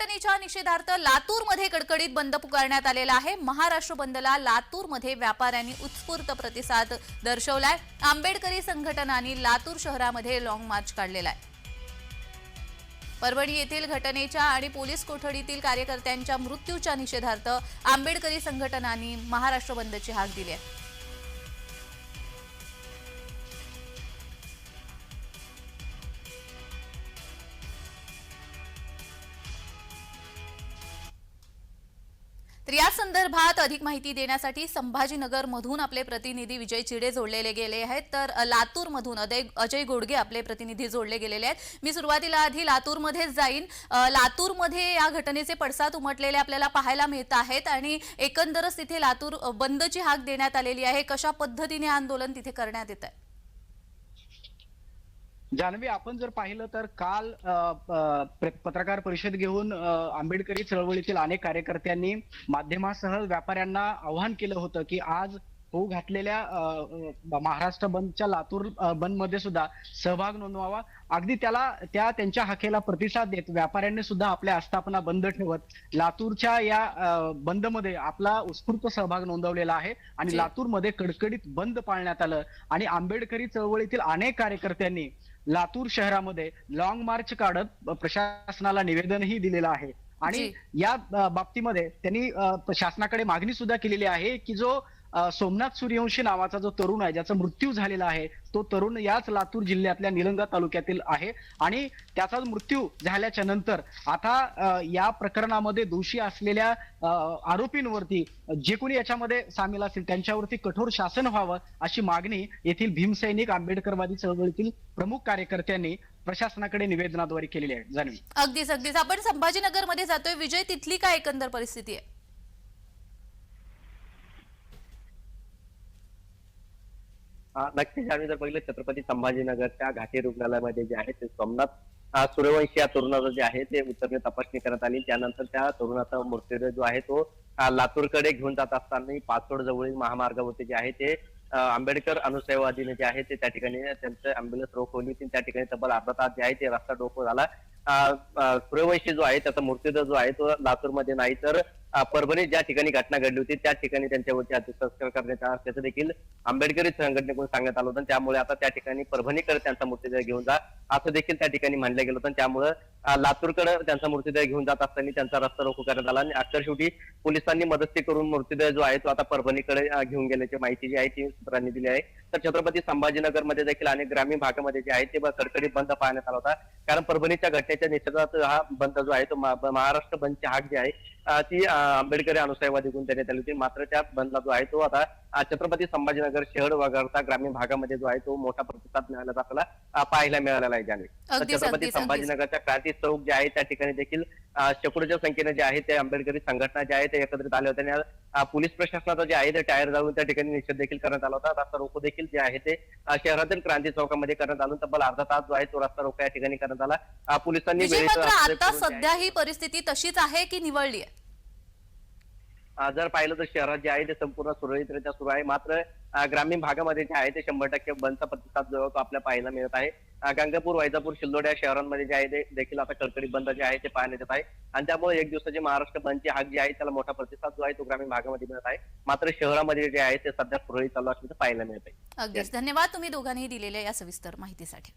घटनेच्या निषेधार्थ लातूरमध्ये कडकडीत बंद पुकारण्यात आलेला आहे. महाराष्ट्र बंदला लातूरमध्ये व्यापाऱ्यांनी उत्स्फूर्त प्रतिसाद दर्शवलाय. आंबेडकरी संघटनांनी लातूर शहरामध्ये लाँग मार्च काढलेला आहे. परभणी येथील घटनेच्या आणि पोलीस कोठडीतील कार्यकर्त्यांच्या मृत्यूच्या निषेधार्थ आंबेडकरी संघटनांनी महाराष्ट्र बंदची हाक दिली आहे. तर या संदर्भात अधिक माहिती देण्यासाठी संभाजीनगर मधून आपले प्रतिनिधी विजय चिडे जोडलेले गेले आहेत. तर लातूर लातूरमधून अदय अजय गोडगे आपले प्रतिनिधी जोडले गेलेले आहेत. मी सुरुवातीला आधी लातूरमध्येच जाईन. लातूरमध्ये या घटनेचे पडसाद उमटलेले आपल्याला पाहायला मिळत आहेत आणि एकंदरच तिथे लातूर बंदची हाक देण्यात आलेली आहे. कशा पद्धतीने आंदोलन तिथे करण्यात येत आहे जान्हवी आपण जर पाहिलं तर काल पत्रकार परिषद घेऊन आंबेडकरी चळवळीतील अनेक कार्यकर्त्यांनी माध्यमासह व्यापाऱ्यांना आवाहन केलं होतं की आज होऊ घातलेल्या महाराष्ट्र बंदच्या लातूर अ, बंदमध्ये सुद्धा सहभाग नोंदवावा अगदी त्याला त्या त्यांच्या हाकेला प्रतिसाद देत व्यापाऱ्यांनी सुद्धा आपल्या आस्थापना बंद ठेवत लातूरच्या या अ, बंदमध्ये आपला उत्स्फूर्त सहभाग नोंदवलेला आहे आणि. लातूरमध्ये कडकडीत बंद पाळण्यात आलं आणि आंबेडकरी चळवळीतील अनेक कार्यकर्त्यांनी लातूर शहरामध्ये लॉंग मार्च काढत प्रशासनाला निवेदनही दिलेलं आहे आणि. या बाबतीमध्ये त्यांनी शासनाकडे मागणी सुद्धा केलेली आहे की जो सोमनाथ सूर्यवंशी नावाचा जो तरुण आहे ज्याचा मृत्यू झालेला आहे तो तरुण याच लातूर जिल्ह्यातल्या निलंगा तालुक्यातील आहे. आणि त्याचा मृत्यू झाल्याच्यानंतर आता या प्रकरणामध्ये दोषी असलेल्या आरोपींवरती जे कोणी याच्यामध्ये सामील असतील त्यांच्यावरती कठोर शासन व्हावं अशी मागणी येथील भीमसैनिक आंबेडकरवादी चळवळीतील प्रमुख कार्यकर्त्यांनी प्रशासनाकडे निवेदनाद्वारे केलेली आहे. जाणवी अगदीच अगदीच. आपण संभाजीनगरमध्ये जातोय. विजय तिथली काय एकंदर परिस्थिती आहे? नक्कीच. आम्ही जर बघितलं छत्रपती संभाजीनगरच्या घाटी रुग्णालयामध्ये जे आहे ते सोमनाथ सूर्यवंशी या तरुणाचं जे आहे ते उतरणे तपासणी करण्यात आली. त्यानंतर त्या तरुणाचा मृतदेह जो आहे तो लातूरकडे घेऊन जात असताना पाचोड जवळील महामार्गावरती जे आहे ते आंबेडकर अनुसयवादीने जे आहे ते त्या ठिकाणी त्यांचं अँब्युलन्स रोखवली होती. त्या ठिकाणी तब्बल अर्धा तास जे आहे ते रस्ता डोको झाला. सूर्यवंशी जो आहे त्याचा मृतदेह जो आहे तो लातूरमध्ये नाही. तर परभणीत ज्या ठिकाणी घटना घडली होती त्या ठिकाणी त्यांच्यावरती अंत्यसंस्कार करण्यात आला असल्याचं देखील आंबेडकरी संघटनेकडून सांगण्यात आलं होतं. त्यामुळे आता त्या ठिकाणी परभणीकडे त्यांचा मृतदेह घेऊन जा असं देखील त्या ठिकाणी म्हणलं गेलं होतं. त्यामुळे लातूरकडे त्यांचा मृतदेह घेऊन जात असताना त्यांचा रस्ता रोको करण्यात आला आणि अक्षर शेवटी पोलिसांनी मदती करून मृतदेह जो आहे तो आता परभणीकडे घेऊन गेल्याची माहिती जी आहे ती सूत्रांनी दिली आहे. तर छत्रपती संभाजीनगरमध्ये देखील अनेक ग्रामीण भागामध्ये जे आहे ते कडकडीत बंद पाहण्यात आला होता. कारण परभणीच्या घटनेच्या निषेधात हा बंद जो आहे तो महाराष्ट्र बंदची हाक जी आहे ती आंबेडकरी अनुसयवादी गुण देण्यात आली होती. मात्र त्या बंदला जो आहे तो आता छत्रपती संभाजीनगर शहर वगळता ग्रामीण भागामध्ये जो आहे तो मोठा प्रतिसाद मिळाल्याचा आपल्याला पाहायला मिळालेला आहे जाणवे अगदीच, छत्रपती संभाजीनगरच्या क्रांती चौक जे आहे त्या ठिकाणी देखील शेकडोच्या संख्येने जे आहे ते आंबेडकरी संघटना जे आहे ते एकत्रित आले होते आणि पोलीस प्रशासनाचा जे आहे ते टायर जाऊन त्या ठिकाणी निषेध देखील करण्यात आला होता. रस्ता रोको देखील जे आहे ते शहरातील क्रांती चौकामध्ये करण्यात आलं तब्बल अर्धा तास जो आहे तो रस्ता रोको या ठिकाणी करण्यात आला. पोलिसांनी आता सध्या ही परिस्थिती तशीच आहे की निवळली आहे? जर पाहिलं तर शहरात जे आहे ते संपूर्ण सुरळीतरित्या सुरू आहे. मात्र ग्रामीण भागामध्ये जे आहे ते शंभर टक्के बंदचा प्रतिसाद जो तो आपल्याला पाहायला मिळत आहे. गंगापूर वैजापूर शिल्लोड या शहरांमध्ये जे आहे ते देखील आता कडकडीत बंद जे आहे ते पाहण्यात येत आहे. आणि त्यामुळे एक दिवसाची महाराष्ट्र बंदची हाक जी आहे त्याला मोठा प्रतिसाद जो आहे तो ग्रामीण भागामध्ये मिळत आहे. मात्र शहरामध्ये जे आहे ते सध्या सुरळीत चालू असल्याचं पाहायला मिळत आहे अगदीच. धन्यवाद तुम्ही दोघांनी दिलेल्या या सविस्तर माहितीसाठी.